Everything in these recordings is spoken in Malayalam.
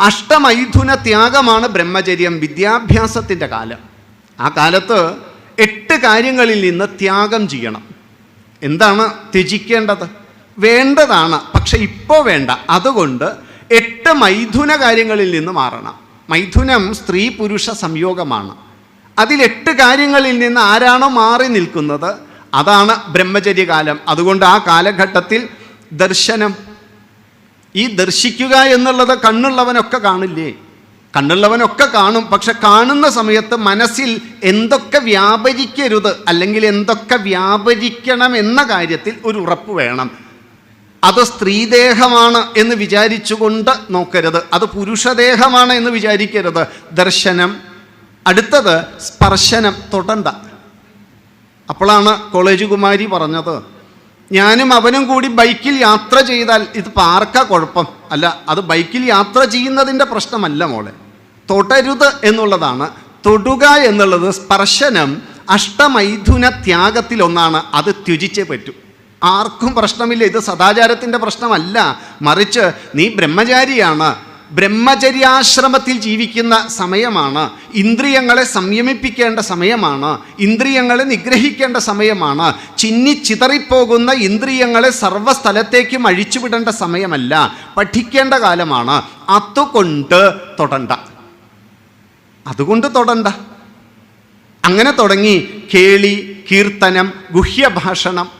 അഷ്ടമൈഥുന ത്യാഗമാണ് ബ്രഹ്മചര്യം വിദ്യാഭ്യാസത്തിന്റെ കാലം. ആ കാലത്ത് എട്ട് കാര്യങ്ങളിൽ നിന്ന് ത്യാഗം ചെയ്യണം. എന്താണ് ത്യജിക്കേണ്ടത്? വേണ്ടതാണ്. പക്ഷെ ഇപ്പോൾ വേണ്ട. അതുകൊണ്ട് എട്ട് മൈഥുന കാര്യങ്ങളിൽ നിന്ന് മാറണം. മൈഥുനം സ്ത്രീ പുരുഷ സംയോഗമാണ്. അതിൽ എട്ട് കാര്യങ്ങളിൽ നിന്ന് ആരാണോ മാറി നിൽക്കുന്നത്? അതാണ് ബ്രഹ്മചര്യകാലം. അതുകൊണ്ട് ആ കാലഘട്ടത്തിൽ ദർശനം ഈ ദർശിക്കുക എന്നുള്ളത് കണ്ണുള്ളവനൊക്കെ കാണില്ലേ? കണ്ണുള്ളവനൊക്കെ കാണും. പക്ഷെ കാണുന്ന സമയത്ത് മനസ്സിൽ എന്തൊക്കെ വ്യാപരിക്കരുത് അല്ലെങ്കിൽ എന്തൊക്കെ വ്യാപരിക്കണം എന്ന കാര്യത്തിൽ ഒരു ഉറപ്പ് വേണം. അത് സ്ത്രീദേഹമാണ് എന്ന് വിചാരിച്ചുകൊണ്ട് നോക്കരുത്. അത് പുരുഷദേഹമാണ് എന്ന് വിചാരിക്കരുത്. ദർശനം. അടുത്തത് സ്പർശനം. തൊടണ്ട. അപ്പോഴാണ് കോളേജ് കുമാരി പറഞ്ഞത്. ഞാനും അവനും കൂടി ബൈക്കിൽ യാത്ര ചെയ്താൽ ഇത് പാർക്ക കുഴപ്പം. അല്ല അത് ബൈക്കിൽ യാത്ര ചെയ്യുന്നതിന്റെ പ്രശ്നമല്ല മോളെ. തൊടരുത് എന്നുള്ളതാണ്. തൊടുക എന്നുള്ളത് സ്പർശനം അഷ്ടമൈഥുന ത്യാഗത്തിലൊന്നാണ്. അത് ത്യജിച്ചേ പറ്റൂ. ആർക്കും പ്രശ്നമില്ല. ഇത് സദാചാരത്തിന്റെ പ്രശ്നമല്ല. മറിച്ച് നീ ബ്രഹ്മചാരിയാണ്. ബ്രഹ്മചര്യാശ്രമത്തിൽ ജീവിക്കുന്ന സമയമാണ്. ഇന്ദ്രിയങ്ങളെ സംയമിപ്പിക്കേണ്ട സമയമാണ്. ഇന്ദ്രിയങ്ങളെ നിഗ്രഹിക്കേണ്ട സമയമാണ്. ചിന്നി ചിതറിപ്പോകുന്ന ഇന്ദ്രിയങ്ങളെ സർവസ്ഥലത്തേക്കും അഴിച്ചുവിടേണ്ട സമയമല്ല. പഠിക്കേണ്ട കാലമാണ്. അതുകൊണ്ട് തൊടണ്ട. അതുകൊണ്ട് തൊടണ്ട. അങ്ങനെ തുടങ്ങി കേളി കീർത്തനം ഗുഹ്യഭാഷണം.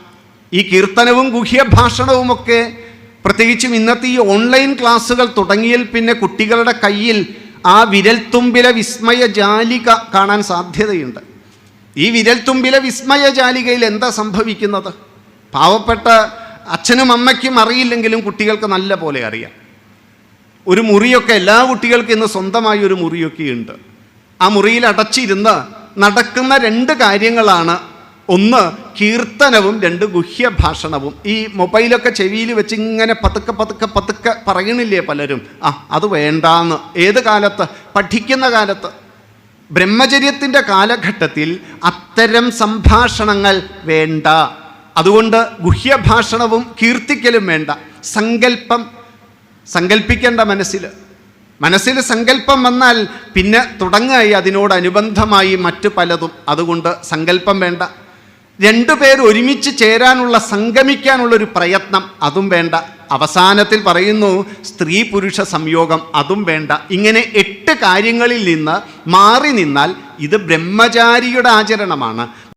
ഈ കീർത്തനവും ഗുഹ്യഭാഷണവുമൊക്കെ പ്രത്യേകിച്ചും ഇന്നത്തെ ഈ ഓൺലൈൻ ക്ലാസ്സുകൾ തുടങ്ങിയാൽ പിന്നെ കുട്ടികളുടെ കയ്യിൽ ആ വിരൽത്തുമ്പിലെ വിസ്മയ ജാലിക കാണാൻ സാധ്യതയുണ്ട്. ഈ വിരൽത്തുമ്പിലെ വിസ്മയ ജാലികയിൽ എന്താ സംഭവിക്കുന്നത്? പാവപ്പെട്ട അച്ഛനും അമ്മയ്ക്കും അറിയില്ലെങ്കിലും കുട്ടികൾക്ക് നല്ല പോലെ അറിയാം. ഒരു മുറിയൊക്കെ എല്ലാ കുട്ടികൾക്കും ഇന്ന് സ്വന്തമായി ഒരു മുറിയൊക്കെ ഉണ്ട് ആ മുറിയിൽ അടച്ചിരുന്ന് നടക്കുന്ന രണ്ട് കാര്യങ്ങളാണ് ഒന്ന് കീർത്തനവും രണ്ട് ഗുഹ്യഭാഷണവും. ഈ മൊബൈലൊക്കെ ചെവിയിൽ വെച്ച് ഇങ്ങനെ പതുക്കെ പതുക്കെ പതുക്കെ പറയണില്ലേ പലരും? ആ അത് വേണ്ടാന്ന്. ഏത് കാലത്ത്? പഠിക്കുന്ന കാലത്ത്. ബ്രഹ്മചര്യത്തിന്റെ കാലഘട്ടത്തിൽ അത്തരം സംഭാഷണങ്ങൾ വേണ്ട. അതുകൊണ്ട് ഗുഹ്യഭാഷണവും കീർത്തിക്കലും വേണ്ട. സങ്കല്പം സങ്കല്പിക്കേണ്ട മനസ്സിൽ. മനസ്സിൽ സങ്കല്പം വന്നാൽ പിന്നെ തുടങ്ങായി. അതിനോടനുബന്ധമായി മറ്റു പലതും. അതുകൊണ്ട് സങ്കല്പം വേണ്ട. രണ്ടു പേർ ഒരുമിച്ച് ചേരാനുള്ള സംഗമിക്കാനുള്ള ഒരു പ്രയത്നം അതും വേണ്ട. അവസാനത്തിൽ പറയുന്നു സ്ത്രീ പുരുഷ സംയോഗം അതും വേണ്ട. ഇങ്ങനെ എട്ട് കാര്യങ്ങളിൽ നിന്ന് മാറി നിന്നാൽ ഇത് ബ്രഹ്മചാരിയുടെ ആചരണമാണ്.